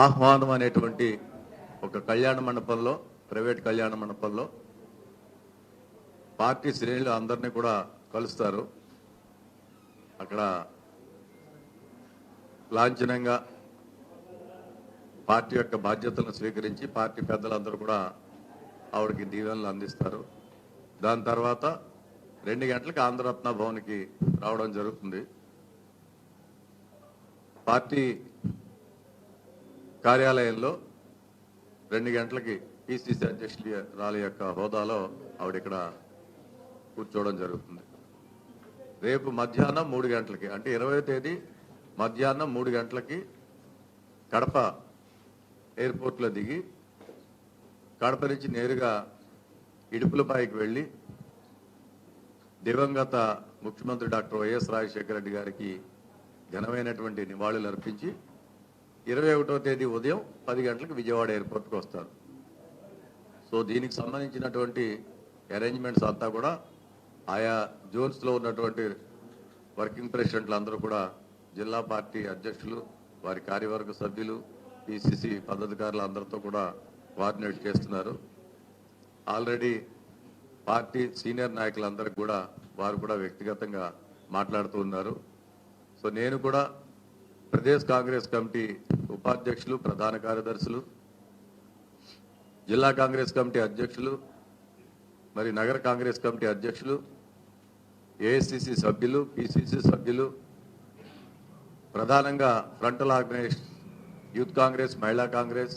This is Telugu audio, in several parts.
ఆహ్వానం అనేటువంటి ఒక కళ్యాణ మండపంలో ప్రైవేట్ కళ్యాణ మండపంలో పార్టీ శ్రేణులు అందరినీ కూడా కలుస్తారు. అక్కడ లాంఛనంగా పార్టీ యొక్క బాధ్యతలను స్వీకరించి పార్టీ పెద్దలందరూ కూడా ఆవిడకి దీవెనలు అందిస్తారు. దాని తర్వాత రెండు గంటలకు ఆంధ్రరత్న భవన్కి రావడం జరుగుతుంది. పార్టీ కార్యాలయంలో రెండు గంటలకి పిసిసి అధ్యక్షుల రాలి యొక్క హోదాలో ఆవిడ ఇక్కడ కూర్చోవడం జరుగుతుంది. రేపు మధ్యాహ్నం మూడు గంటలకి అంటే ఇరవై తేదీ మధ్యాహ్నం మూడు గంటలకి కడప ఎయిర్పోర్ట్లో దిగి కడప నుంచి నేరుగా ఇడుపులపాయికి వెళ్ళి దివంగత ముఖ్యమంత్రి డాక్టర్ వైఎస్ రాజశేఖర రెడ్డి గారికి ఘనమైనటువంటి నివాళులు అర్పించి ఇరవై ఒకటో తేదీ ఉదయం పది గంటలకు విజయవాడ ఎయిర్పోర్ట్కి వస్తారు. సో దీనికి సంబంధించినటువంటి అరేంజ్మెంట్స్ అంతా కూడా ఆయా జోన్స్లో ఉన్నటువంటి వర్కింగ్ ప్రెసిడెంట్లు అందరూ కూడా జిల్లా పార్టీ అధ్యక్షులు వారి కార్యవర్గ సభ్యులు పిసిసి పదాధికారులు అందరితో కూడా కోఆర్డినేట్ చేస్తున్నారు. ఆల్రెడీ పార్టీ సీనియర్ నాయకులందరికీ కూడా వారు కూడా వ్యక్తిగతంగా మాట్లాడుతూ ఉన్నారు. సో నేను కూడా ప్రదేశ్ కాంగ్రెస్ కమిటీ ఉపాధ్యక్షులు ప్రధాన కార్యదర్శులు జిల్లా కాంగ్రెస్ కమిటీ అధ్యక్షులు మరి నగర కాంగ్రెస్ కమిటీ అధ్యక్షులు ఏఐసిసి సభ్యులు పిసిసి సభ్యులు ప్రధానంగా ఫ్రంటల్ ఆర్గనైజేషన్ యూత్ కాంగ్రెస్ మహిళా కాంగ్రెస్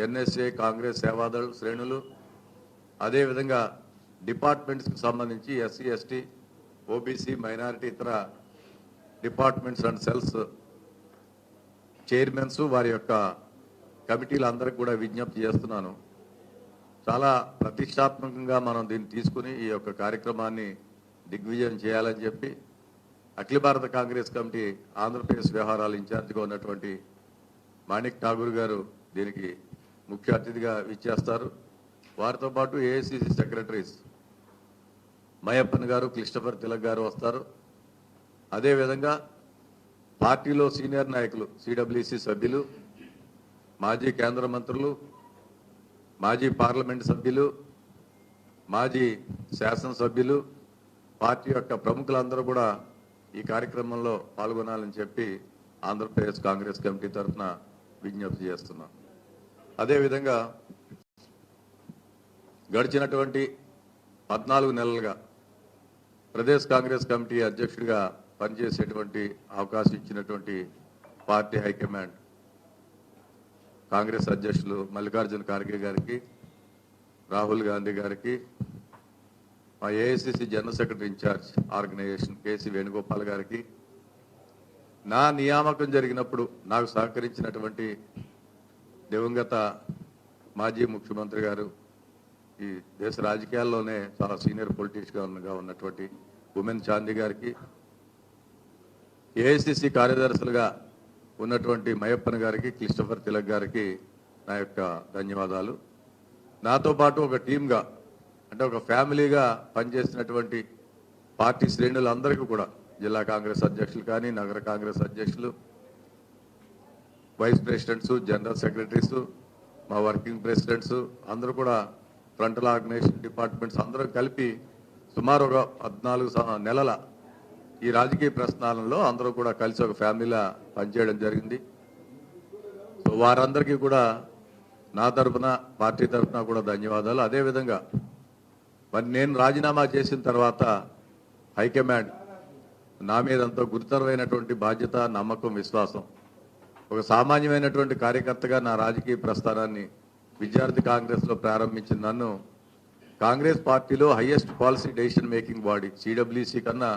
ఎన్ఎస్ఏ కాంగ్రెస్ సేవాదళ శ్రేణులు అదేవిధంగా డిపార్ట్మెంట్స్కి సంబంధించి ఎస్సీ ఎస్టీ ఓబీసీ మైనారిటీ ఇతర డిపార్ట్మెంట్స్ అండ్ సెల్స్ చైర్మన్స్ వారి యొక్క కమిటీలందరికీ కూడా విజ్ఞప్తి చేస్తున్నాను. చాలా ప్రతిష్టాత్మకంగా మనం దీన్ని తీసుకుని ఈ యొక్క కార్యక్రమాన్ని దిగ్విజయం చేయాలని చెప్పి అఖిల భారత కాంగ్రెస్ కమిటీ ఆంధ్రప్రదేశ్ వ్యవహారాల ఇన్ఛార్జిగా ఉన్నటువంటి మాణిక్ ఠాగూర్ గారు దీనికి ముఖ్య అతిథిగా ఇచ్చేస్తారు వారితో పాటు ఏఐసిసి సెక్రటరీస్ మయప్పన్ గారు క్లిస్టఫర్ తిలక్ గారు వస్తారు. అదేవిధంగా పార్టీలో సీనియర్ నాయకులు సిడబ్ల్యూసి సభ్యులు మాజీ కేంద్ర మంత్రులు మాజీ పార్లమెంట్ సభ్యులు మాజీ శాసనసభ్యులు పార్టీ యొక్క ప్రముఖులందరూ కూడా ఈ కార్యక్రమంలో పాల్గొనాలని చెప్పి ఆంధ్రప్రదేశ్ కాంగ్రెస్ కమిటీ తరఫున విజ్ఞప్తి చేస్తున్నాం. అదేవిధంగా గడిచినటువంటి పద్నాలుగు నెలలుగా ప్రదేశ్ కాంగ్రెస్ కమిటీ అధ్యక్షుడిగా పనిచేసేటువంటి అవకాశం ఇచ్చినటువంటి పార్టీ హైకమాండ్ కాంగ్రెస్ అధ్యక్షులు మల్లికార్జున ఖార్గే గారికి రాహుల్ గాంధీ గారికి మా AICC general secretary incharge organisation KC Venugopal గారికి నా నియామకం జరిగినప్పుడు నాకు సహకరించినటువంటి దివంగత మాజీ ముఖ్యమంత్రి గారు ఈ దేశ రాజకీయాల్లోనే చాలా సీనియర్ పొలిటీషియన్గా ఉన్నటువంటి ఉమెన్ చాందీ గారికి ఏఐసిసి కార్యదర్శులుగా ఉన్నటువంటి మయప్పన్ గారికి క్లిస్టఫర్ తిలక్ గారికి నా యొక్క ధన్యవాదాలు. నాతో పాటు ఒక టీమ్గా అంటే ఒక ఫ్యామిలీగా పనిచేసినటువంటి పార్టీ శ్రేణులందరికీ కూడా జిల్లా కాంగ్రెస్ అధ్యక్షులు కానీ నగర కాంగ్రెస్ అధ్యక్షులు వైస్ ప్రెసిడెంట్స్ జనరల్ సెక్రటరీస్ మా వర్కింగ్ ప్రెసిడెంట్స్ అందరూ కూడా ఫ్రంటల్ ఆర్గనైజేషన్ డిపార్ట్మెంట్స్ అందరూ కలిపి సుమారు ఒక పద్నాలుగు నెలల ఈ రాజకీయ ప్రస్థానంలో అందరూ కూడా కలిసి ఒక ఫ్యామిలీలా పనిచేయడం జరిగింది. సో వారందరికీ కూడా నా తరపున పార్టీ తరపున కూడా ధన్యవాదాలు. అదేవిధంగా మరి నేను రాజీనామా చేసిన తర్వాత హైకమాండ్ నా మీద ఎంతో గురుతరమైనటువంటి బాధ్యత నమ్మకం విశ్వాసం. ఒక సామాన్యమైనటువంటి కార్యకర్తగా నా రాజకీయ ప్రస్థానాన్ని విద్యార్థి కాంగ్రెస్లో ప్రారంభించిన నన్ను కాంగ్రెస్ పార్టీలో highest policy decision making body CWC కన్నా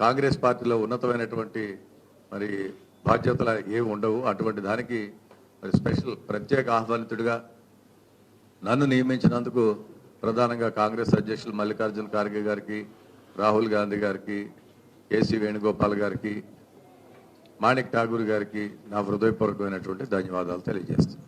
కాంగ్రెస్ పార్టీలో ఉన్నతమైనటువంటి మరి బాధ్యతలు ఏమి ఉండవు. అటువంటి దానికి మరి స్పెషల్ ప్రత్యేక ఆహ్వానితుడిగా నన్ను నియమించినందుకు ప్రధానంగా కాంగ్రెస్ అధ్యక్షులు మల్లికార్జున ఖార్గే గారికి రాహుల్ గాంధీ గారికి కేసీ వేణుగోపాల్ గారికి మాణిక్ ఠాగూర్ గారికి నా హృదయపూర్వకమైనటువంటి ధన్యవాదాలు తెలియజేస్తున్నాను.